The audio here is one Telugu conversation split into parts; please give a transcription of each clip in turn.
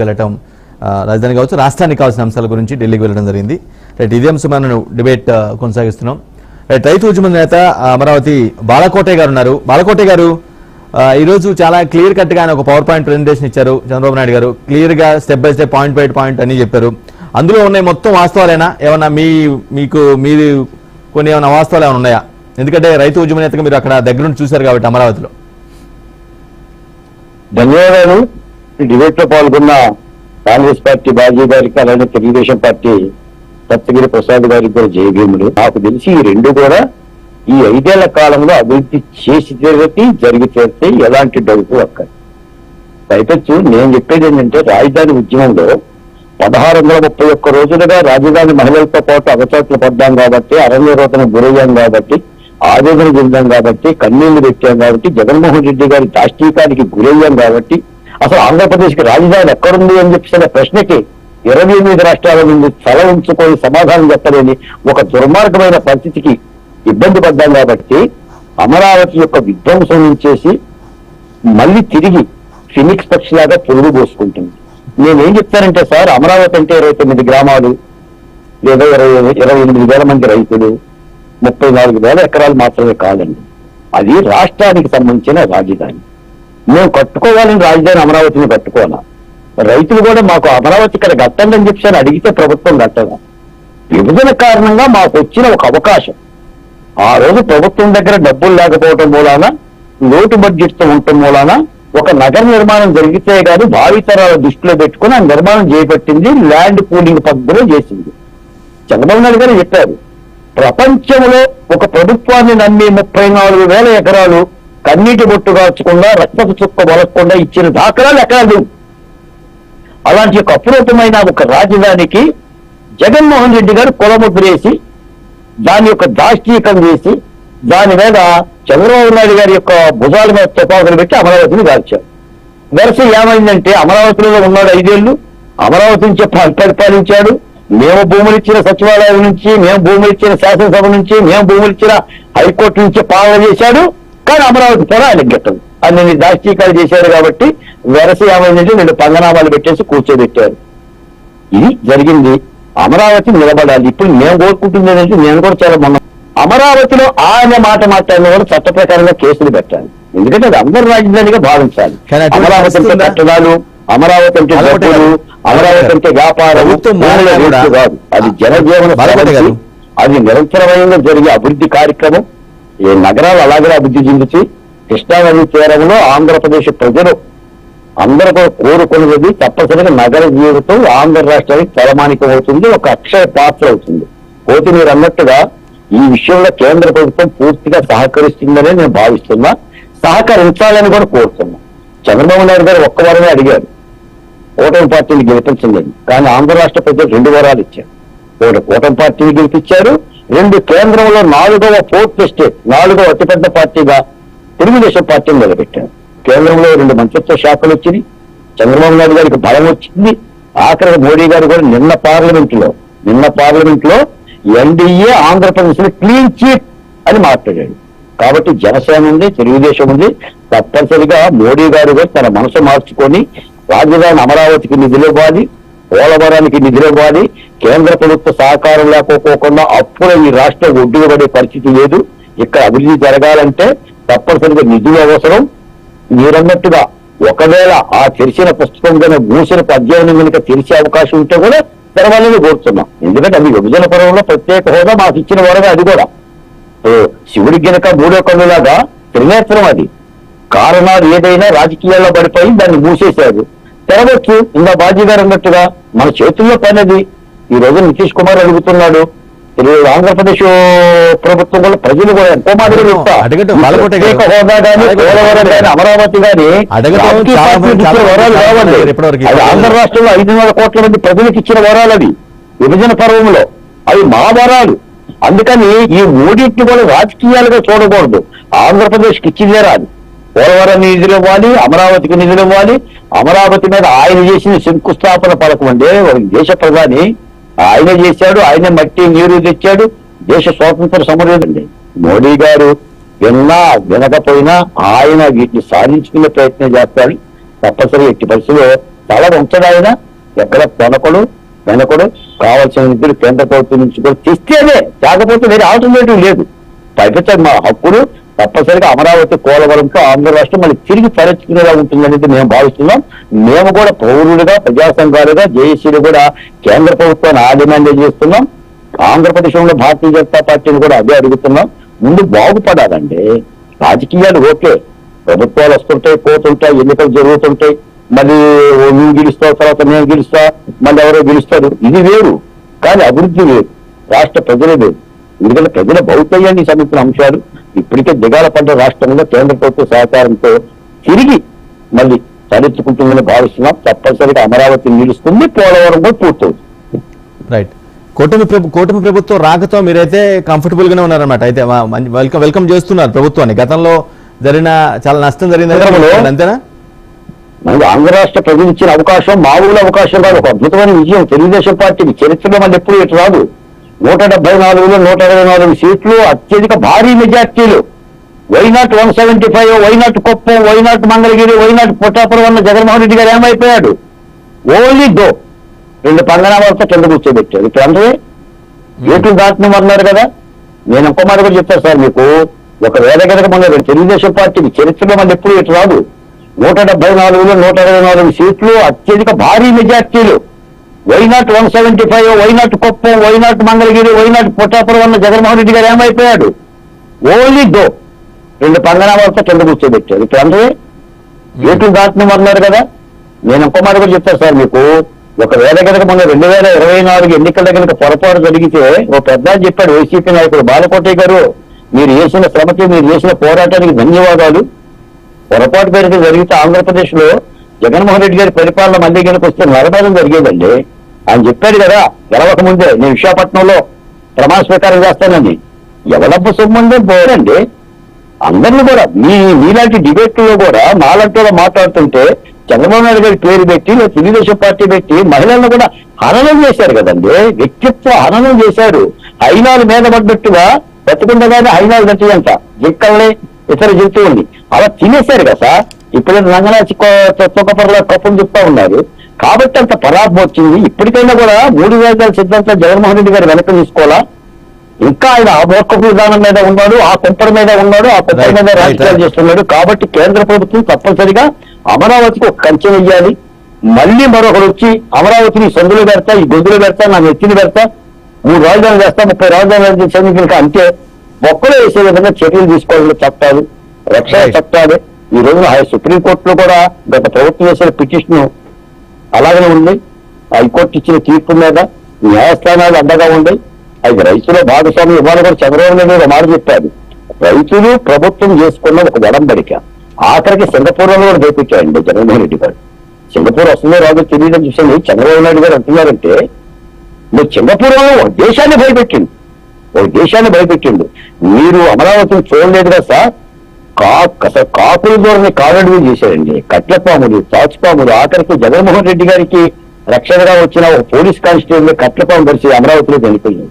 వెళ్ళటం రాజధాని కావచ్చు రాష్ట్రానికి కావాల్సిన అంశాల గురించి ఢిల్లీకి వెళ్ళడం జరిగింది. రైట్ ఇదే అంశం మనం డిబేట్ కొనసాగిస్తున్నాం. రైట్ రైతు ఉద్యమ నేత అమరావతి బాలకోటే గారు ఉన్నారు. బాలకోటే గారు ఈరోజు చాలా క్లియర్ కట్గా ఆయన ఒక పవర్ పాయింట్ ప్రజెంటేషన్ ఇచ్చారు చంద్రబాబు నాయుడు గారు. క్లియర్గా step by step point by point అని చెప్పారు. అందులో ఉన్నాయి మొత్తం వాస్తవాలేనా? ఏమన్నా మీ మీకు మీది కొన్ని ఏమైనా వాస్తవాలు ఏమైనా ఉన్నాయా? ఎందుకంటే రైతు ఉద్యమ నేతగా మీరు అక్కడ దగ్గర నుండి చూశారు కాబట్టి అమరావతిలో. ధన్యవాదాలు. ఈ డిబేట్లో పాల్గొన్న కాంగ్రెస్ పార్టీ బాజీ గారికి అలానే తెలుగుదేశం పార్టీ సప్తగిరి ప్రసాద్ గారికి కూడా జయభీములు నాకు తెలిసి ఈ రెండు కూడా ఈ ఐదేళ్ళ కాలంలో అభివృద్ధి చేసి తిరగతి జరిగి తీరితే ఎలాంటి డౌట్ అక్కర్ పైపెచ్చు నేను చెప్పేది ఏంటంటే రాజధాని ఉద్యమంలో పదహారు వందల ముప్పై ఒక్క రోజులుగా రాజధాని మహిళలతో పాటు అవచాట్లు పడ్డాం కాబట్టి అరణ్యరోతన గురయ్యాం కాబట్టి ఆవేదన చెందాం కాబట్టి కన్నీళ్ళు పెట్టాం కాబట్టి జగన్మోహన్ రెడ్డి గారి దాష్టీకానికి గురయ్యాం కాబట్టి అసలు ఆంధ్రప్రదేశ్కి రాజధాని ఎక్కడుంది అని చెప్పిన ప్రశ్నకి ఇరవై ఎనిమిది రాష్ట్రాల నుండి తల ఉంచుకొని సమాధానం చెప్పలేని ఒక దుర్మార్గమైన పరిస్థితికి ఇబ్బంది పడ్డాం కాబట్టి అమరావతి యొక్క విధ్వంసం చేసి మళ్ళీ తిరిగి ఫినిక్స్ పక్షిలాగా పురుగు పోసుకుంటుంది. నేనేం చెప్తానంటే సార్ అమరావతి అంటే ఇరవై తొమ్మిది గ్రామాలు లేదా ఇరవై ఇరవై ఎనిమిది వేల మంది రైతులు ముప్పై నాలుగు వేల ఎకరాలు మాత్రమే కాదండి. అది రాష్ట్రానికి సంబంధించిన రాజధాని. మేము కట్టుకోవాలని రాజధాని అమరావతిని కట్టుకోవాలా రైతులు కూడా మాకు అమరావతి ఇక్కడ కట్టండి అని చెప్పి అడిగితే ప్రభుత్వం కట్టదు. విభజన కారణంగా మాకు వచ్చిన ఒక అవకాశం. ఆ రోజు ప్రభుత్వం దగ్గర డబ్బులు లేకపోవటం మూలాన లోటు బడ్జెట్తో ఉండటం మూలాన ఒక నగర నిర్మాణం జరిగితే గాని భావితరాల దృష్టిలో పెట్టుకుని ఆ నిర్మాణం చేపట్టింది ల్యాండ్ పూలింగ్ పద్ధతిలో చేసింది. చంద్రబాబు నాయుడు గారు చెప్పారు ప్రపంచంలో ఒక ప్రభుత్వాన్ని నమ్మి ముప్పై నాలుగు వేల ఎకరాలు కన్నీటి బొట్టు కాల్చకుండా రక్తపు చుక్క వలకుండా ఇచ్చిన దాఖలాలు ఎక్కడా లేవు అలాంటి ఒక అపురూపమైన ఒక రాజధానికి జగన్మోహన్ రెడ్డి గారు కులముద్రేసి దాని యొక్క దాష్టీకం చేసి దాని మీద చంద్రబాబు నాయుడు గారి యొక్క భుజాల మీద తుపాకులు పెట్టి అమరావతిని దాల్చారు. వరుస ఏమైందంటే అమరావతిలో ఉన్నాడు ఐదేళ్ళు అమరావతి నుంచి పరిపాలించాడు మేము భూములు ఇచ్చిన సచివాలయం నుంచి మేము భూములు ఇచ్చిన శాసనసభ నుంచి మేము భూములు ఇచ్చిన హైకోర్టు నుంచి పాలన చేశాడు. కానీ అమరావతి పొర ఆయన గిట్టదు అన్ని దాష్టీకాలు చేశాడు కాబట్టి వెరస ఏమైందంటే రెండు పంగనామాలు పెట్టేసి కూర్చోబెట్టారు. ఇది జరిగింది. అమరావతి నిలబడాలి. ఇప్పుడు నేను కోరుకుంటుంది ఏంటంటే నేను కూడా చాలా మొన్న అమరావతిలో ఆయన మాట మాట్లాడిన కూడా చట్ట ప్రకారంగా కేసులు పెట్టాలి. ఎందుకంటే అది అందరు రాజధానిగా భావించాలి. అమరావతి అంటే? కట్టడాలు అమరావతి అంటే గారు. అమరావతి అంటే వ్యాపారం కూడా- కాదు. అది జనజీవన. అది నిరంతరమైన జరిగే అభివృద్ధి కార్యక్రమం. ఈ నగరాలు అలాగే అభివృద్ధి చెందుతాయి. కృష్ణా నది తీరంలో ఆంధ్రప్రదేశ్ ప్రజలు అందరూ కూడా కోరుకునేది తప్పనిసరిగా నగర జీవితం ఆంధ్ర రాష్ట్రానికి తలమానికం అవుతుంది ఒక అక్షయ పాత్ర అవుతుంది. కోతి మీరు అన్నట్టుగా ఈ విషయంలో కేంద్ర ప్రభుత్వం పూర్తిగా సహకరిస్తుందనే నేను భావిస్తున్నా. సహకరించాలని కూడా కోరుతున్నా. చంద్రబాబు నాయుడు గారు ఒక్క వారమే అడిగారు. కూటమి పార్టీని గెలిపించలేదు కానీ ఆంధ్ర రాష్ట్ర ప్రజలు రెండు వారాలు ఇచ్చారు. ఒకటి కూటమి పార్టీని గెలిపించారు. రెండు కేంద్రంలో నాలుగవ ఫోర్త్ స్టేట్ నాలుగవ అతిపెద్ద పార్టీగా తెలుగుదేశం పార్టీని నిలబెట్టాను కేంద్రంలో రెండు మంత్రిత్వ శాఖలు వచ్చింది చంద్రబాబు నాయుడు గారికి బలం వచ్చింది. ఆఖరి మోడీ గారు కూడా నిన్న పార్లమెంట్లో నిన్న పార్లమెంట్లో ఎన్డీఏ ఆంధ్రప్రదేశ్లో క్లీన్ చీట్ అని మాట్లాడాడు. కాబట్టి జనసేన ఉంది తెలుగుదేశం ఉంది. తప్పనిసరిగా మోడీ గారు కూడా తన మనసు మార్చుకొని రాజధాని అమరావతికి నిధులు ఇవ్వాలి. పోలవరానికి నిధులు ఇవ్వాలి కేంద్ర ప్రభుత్వ సహకారం లేకపోకుండా అప్పుడే ఈ రాష్ట్రం ఒడ్డుగా పడే పరిస్థితి లేదు. ఇక్కడ అభివృద్ధి జరగాలంటే తప్పనిసరిగా నిధులు అవసరం. మీరన్నట్టుగా ఒకవేళ ఆ తెరిచిన పుస్తకం కనుక మూసిన అధ్యయనం కనుక తెరిచే అవకాశం ఉంటే కూడా తెరవాలని కోరుతున్నాం. ఎందుకంటే అది విభజన పర్వంలో ప్రత్యేక హోదా మాకు ఇచ్చిన వరగా అది కూడా. ఓ శివుడి గనక మూడో కన్నులాగా త్రినేత్రం అది. కారణాలు ఏదైనా రాజకీయాల్లో పడిపోయి దాన్ని మూసేశారు. తెరవచ్చు ఇంకా బాజీ గారు అన్నట్టుగా మన చేతుల్లో పని అది ఈ రోజు నితీష్ కుమార్ అడుగుతున్నాడు. ఇది ఆంధ్రప్రదేశ్ ప్రభుత్వం కూడా ప్రజలు కూడా ఎంతో మాదిరి హోదా కానీ అడగటం పోలవరం కానీ అమరావతి కానీ వరాలు కావండి అది ఆంధ్ర రాష్ట్రంలో ఐదు వందల కోట్ల మంది ప్రజలకు ఇచ్చిన వరాలు అవి. విభజన పర్వంలో. అవి మా వరాలు. అందుకని ఈ మూడింటిని కూడా రాజకీయాలుగా చూడకూడదు. ఆంధ్రప్రదేశ్కి ఇచ్చిందే రాదు. పోలవరం నిధులు ఇవ్వాలి అమరావతికి నిధులు ఇవ్వాలి అమరావతి మీద ఆయన చేసిన శంకుస్థాపన పథకం అంటే ఒక దేశ ప్రధాని ఆయన చేశాడు ఆయన మట్టి నీరు తెచ్చాడు దేశ స్వాతంత్ర సమరండి మోడీ గారు విన్నా వినకపోయినా ఆయన వీటిని సాధించుకునే ప్రయత్నం చేస్తాడు. తప్పనిసరి ఎట్టి పరిస్థితిలో తల ఉంచడాయన ఎక్కడ కొనకడు వెనకడు కావాల్సిన నిధులు కేంద్ర ప్రభుత్వం నుంచి కూడా తెస్తేనే కాకపోతే వేరే ఆల్టర్నేటివ్ లేదు. తగ్గించే మా హక్కులు తప్పనిసరిగా అమరావతి కోలవరంతో ఆంధ్ర రాష్ట్రం మళ్ళీ తిరిగి తలెత్తుకునేలా ఉంటుందనేది మేము భావిస్తున్నాం. మేము కూడా పౌరులుగా ప్రజా సంఘాలుగా జేఏసీలు కూడా కేంద్ర ప్రభుత్వాన్ని ఆ డిమాండ్ చేస్తున్నాం. ఆంధ్రప్రదేశ్లో భారతీయ జనతా పార్టీని కూడా అదే అడుగుతున్నాం. ముందు బాగుపడాలండి. రాజకీయాలు ఓకే. ప్రభుత్వాలు వస్తుంటాయి పోతుంటాయి ఎన్నికలు జరుగుతుంటాయి. మళ్ళీ నువ్వు గెలుస్తావు తర్వాత నేను గెలుస్తా మళ్ళీ ఎవరో గెలుస్తారు. ఇది వేరు. కానీ అభివృద్ధి వేరు రాష్ట్ర ప్రజలే వేరు. ఎందుకంటే ప్రజల భౌతయ్యాన్ని సంబంధించిన అంశాలు. ఇప్పటికే దిగాల పడ్డ రాష్ట్రంలో కేంద్ర ప్రభుత్వ సహకారంతో తిరిగి మళ్ళీ తలెత్తుకుంటుందని భావిస్తున్నాం. తప్పనిసరిగా అమరావతి నిలుస్తుంది. పోలవరం కూడా పూర్తవుతుంది. రైట్ కూటమి ప్రభు కూటమి ప్రభుత్వం రాకతో మీరైతే కంఫర్టబుల్ గానే ఉన్నారన్నమాట. అయితే వెల్కమ్ వెల్కమ్ చేస్తున్నారు ప్రభుత్వాన్ని. గతంలో జరిగిన చాలా నష్టం జరిగింది? అంతేనా? మనకి ఆంధ్ర రాష్ట్ర ప్రజలు ఇచ్చిన అవకాశం మామూలు అవకాశం కాదు. ఒక అద్భుతమైన విజయం. తెలుగుదేశం పార్టీకి చరిత్రలో మళ్ళీ ఎప్పుడు ఇటు రాదు. నూట డెబ్బై నాలుగులో నూట ఇరవై నాలుగు సీట్లు అత్యధిక భారీ మెజార్టీలు. Why not one seventy five why not Kuppam why not Mangalagiri why not Puttapuram ఉన్న జగన్మోహన్ రెడ్డి గారు ఏమైపోయాడు? ఓన్లీ దో రెండు పంగనామాలతో కింద కూర్చోబెట్టారు. ఇప్పుడు ఏటు దాటిని అన్నారు కదా? నేను ఇంకో మాట కూడా చెప్తాను సార్ మీకు. ఒక వేద గనక మన తెలుగుదేశం పార్టీకి చరిత్రలో మళ్ళీ ఎప్పుడు ఇటు రాదు. నూట డెబ్బై నాలుగులో నూట ఇరవై నాలుగు సీట్లు అత్యధిక భారీ మెజార్టీలు. Why not one seventy five why not Kuppam why not Mangalagiri why not Puttapuram ఉన్న జగన్మోహన్ రెడ్డి గారు ఏమైపోయాడు? ఓన్లీ దో రెండు పంగనామాలతో కింద కూర్చోబెట్టారు. ఇప్పుడు అందరూ ఏటు దాటిని అన్నారు కదా? నేను ఇంకో మాట కూడా చెప్తాను సార్ మీకు. ఒక వేల కనుక మొన్న రెండు వేల ఇరవై నాలుగు ఎన్నికల కనుక పొరపాటు జరిగితే ఓ పెద్ద చెప్పాడు వైసీపీ నాయకుడు బాలకోటయ్య గారు. మీరు చేసిన శ్రమకి మీరు చేసిన పోరాటానికి ధన్యవాదాలు. పొరపాటు పేరుతో జరిగితే ఆంధ్రప్రదేశ్లో జగన్మోహన్ రెడ్డి గారి పరిపాలన మళ్ళీ కనుక వస్తే నరమేధం జరిగేదండి. ఆయన చెప్పాడు కదా గెలవక ముందే నేను విశాఖపట్నంలో ప్రమాణ స్వీకారం చేస్తానని. ఎవడబ్బ సొమ్ముందే పోరండి అందరిని కూడా మీ మీలాంటి డిబేట్లో కూడా నాలంటి వాళ్ళు మాట్లాడుతుంటే చంద్రబాబు నాయుడు గారి పేరు పెట్టి తెలుగుదేశం పార్టీ పెట్టి మహిళలను కూడా హననం చేశారు కదండి. వ్యక్తిత్వ హననం చేశారు. హైనాలు మీద పడ్డట్టుగా బతుకుండగానే హైనాలు గట్టిదంట జిక్కల్ని ఇతర జంతువుల్ని అలా తినేశారు కదా సార్. ఇప్పుడు రంగనాచి తొక్కపరలో కప్పులు చెప్తా ఉన్నారు. కాబట్టి అంత పరాభం వచ్చింది. ఇప్పటికైనా కూడా మూడు వేల సిద్ధాంతం జగన్మోహన్ రెడ్డి గారు వెనక్కి తీసుకోవాలా? ఇంకా ఆయన ఆ మోర్కపు విధానం మీద ఉన్నాడు ఆ కుంపర మీద ఉన్నాడు ఆ Right, మీద రాజకీయాలు. చేస్తున్నాడు. కాబట్టి కేంద్ర ప్రభుత్వం తప్పనిసరిగా అమరావతికి ఒక కంచె వెయ్యాలి. మళ్ళీ మరొకరు వచ్చి అమరావతిని సందులు పెడతా ఈ గొంతులు పెడతా నా నెత్తిని పెడతా మూడు రాజధానులు చేస్తా ముప్పై రాజధానులు చదివిన అంటే బొక్కలు వేసే విధంగా చర్యలు తీసుకోవాలని చట్టాలు రక్షణ. చట్టాలు. ఈ రోజున హై- సుప్రీంకోర్టులో కూడా గత ప్రభుత్వం చేసిన పిటిషన్ అలాగనే ఉంది. హైకోర్టు ఇచ్చిన తీర్పు మీద న్యాయస్థానాలు అండగా ఉంది అది రైతుల భాగస్వామ్యం ఇవాళ కూడా చంద్రబాబు నాయుడు ఒక మాట చెప్పారు. రైతులు ప్రభుత్వం చేసుకున్న ఒక ఒడంబడిక ఆఖరికి సింగపూర్లో కూడా చేపించాడండి జగన్మోహన్ రెడ్డి గారు. సింగపూర్ వస్తుందో రాదో తెలియడం చూసాను చంద్రబాబు నాయుడు గారు అంటున్నారంటే మీరు సింగపూర్లో ఒక దేశాన్ని భయపెట్టిండు ఒక దేశాన్ని భయపెట్టిండు మీరు అమరావతిని చూడలేదు కదా సార్? కా అసలు కాకుల ధోరణి కాలడుగు చేశారండి కట్లపాములు తాచుపాములు ఆఖరికి జగన్మోహన్ రెడ్డి గారికి రక్షణగా వచ్చిన ఒక పోలీస్ కానిస్టేబుల్ కట్లపాము పరిచి అమరావతిలో చనిపోయింది.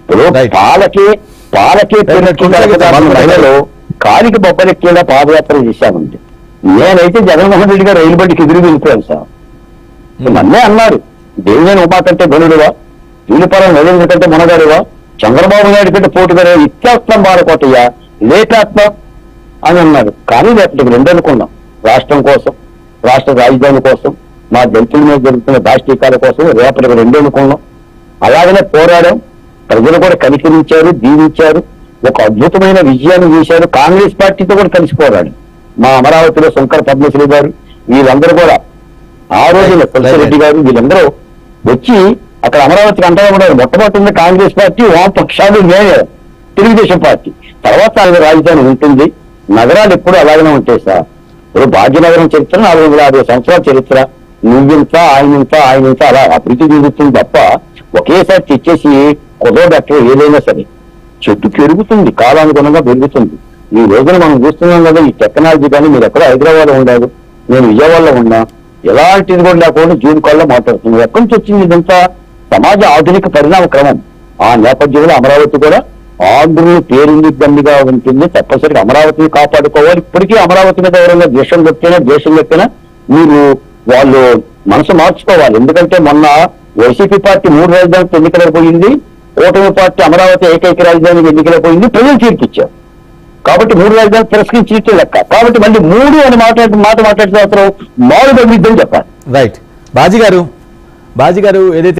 ఇప్పుడు. పాలకి పాలకి. మహిళలు కాలికి బొబ్బరెక్కేలా పాదయాత్ర చేశామండి. నేనైతే జగన్మోహన్ రెడ్డి గారు రైలు బండికి ఎదురు వెళ్ళిపోయాను సార్. నన్నే అన్నారు. దేవినేని ఉమా కంటే గనుడువా వీలుపరం నరేంద్ర కంటే మునగాడువా చంద్రబాబు నాయుడు కంటే పోటుగారు ఇత్యాత్మం బాలకోటయ్య లేటాత్మ అని అన్నారు. కానీ రేపటికి రెండు అనుకున్నాం. రాష్ట్రం కోసం రాష్ట్ర రాజధాని కోసం మా దళితుల మీద జరుగుతున్న దాష్టీకాల కోసం రేపటికి రెండు అనుకున్నాం. అలాగనే పోరాడాం. ప్రజలు కూడా కనికరించారు దీవించారు. ఒక అద్భుతమైన విజయాన్ని చూశారు. కాంగ్రెస్ పార్టీతో కూడా కలిసి పోరాడు. మా అమరావతిలో శంకర్ పద్మశ్రీ గారు వీళ్ళందరూ కూడా. ఆ రోజున తులసిరెడ్డి గారు వీళ్ళందరూ వచ్చి అక్కడ అమరావతికి అంటగా ఉన్నారు మొట్టమొదటి కాంగ్రెస్ పార్టీ వామపక్షాలు నేనే తెలుగుదేశం పార్టీ. తర్వాత రాజధాని ఉంటుంది. నగరాలు ఎప్పుడు అలాగనే ఉంటాయి సార్. ఇప్పుడు భాగ్యనగరం చరిత్ర నాలుగు వందల యాభై సంవత్సరాల చరిత్ర. నువ్వింత ఆయనింత ఆయనింత అలా అభివృద్ధి చెందుతుంది తప్ప ఒకేసారి తెచ్చేసి కుదవబెట్టరు ఏదైనా సరే చెట్టు పెరుగుతుంది కాలానుగుణంగా పెరుగుతుంది. ఈ రోజున మనం చూస్తున్నాం కదా ఈ టెక్నాలజీ కానీ మీరు ఎక్కడ హైదరాబాద్ ఉండదు నేను విజయవాడలో ఉన్నా ఎలాంటిది కూడా లేకుండా జూన్ కాల్లో మాట్లాడుతున్నాం ఎక్కడి నుంచి వచ్చింది ఇదంతా? సమాజ ఆధునిక పరిణామ క్రమం. ఆ నేపథ్యంలో అమరావతి కూడా ఆంధ్రులు పేరుంది దండిగా ఉంటుంది తప్పనిసరిగా అమరావతిని కాపాడుకోవాలి. ఇప్పటికీ అమరావతి మీద ఎవరైనా ద్వేషం చెప్పినా ద్వేషం చెప్పినా మీరు వాళ్ళు మనసు మార్చుకోవాలి. ఎందుకంటే మొన్న వైసీపీ పార్టీ మూడు రాజధానికి ఎన్నికలకు పోయింది ఓటమి పార్టీ అమరావతి ఏకైక రాజధానికి ఎన్నికలకు పోయింది ప్రజలు తీర్పిచ్చారు. కాబట్టి మూడు రాజధాని తిరస్కరించినట్టే లెక్క. కాబట్టి మళ్ళీ మూడు అని మాట్లాడి మాట మాట్లాడితే అవసరం మారు తగ్గిద్దని చెప్పాలి. రైట్ బాజీ గారు బాజీ గారు ఏదైతే